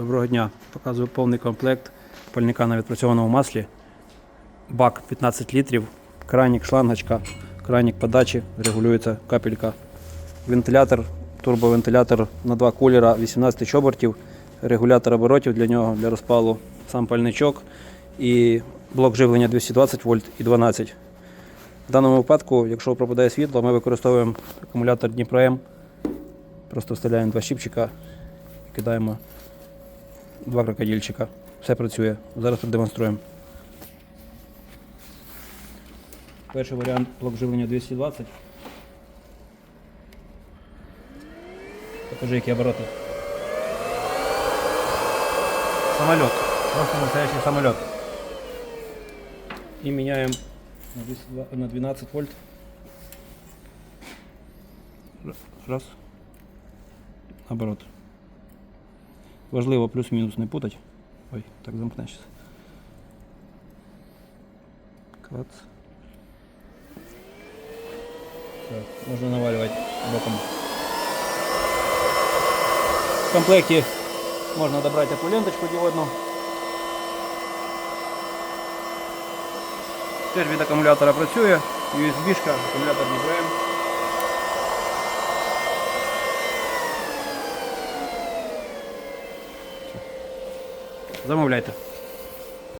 Доброго дня. Показую повний комплект пальника на відпрацьованому маслі. Бак 15 літрів, кранік, шлангочка, кранік подачі, регулюється капелька. Вентилятор, турбовентилятор на два кулера 18 чобертів, регулятор оборотів для нього, для розпалу, сам пальничок і блок живлення 220 вольт і 12. В даному випадку, якщо пропадає світло, ми використовуємо акумулятор Дніпро М. Просто вставляємо два щипчика і кидаємо два крокодильчика. Все працює. Зараз продемонструємо. Перший варіант блок живлення 220. Покажи, які обороти. Самолет. Просто настоящий самолет. І міняємо на 202 на 12 вольт. Р- Раз. Наоборот. Важливо плюс-мінус не путать. Ой, так замкне щас. Клац. Все, можна навалювати боком. В комплекті можна добрати таку ленточку діодну. Теж від акумулятора працює, USB-шка, акумулятор не беремо. Замовляйте.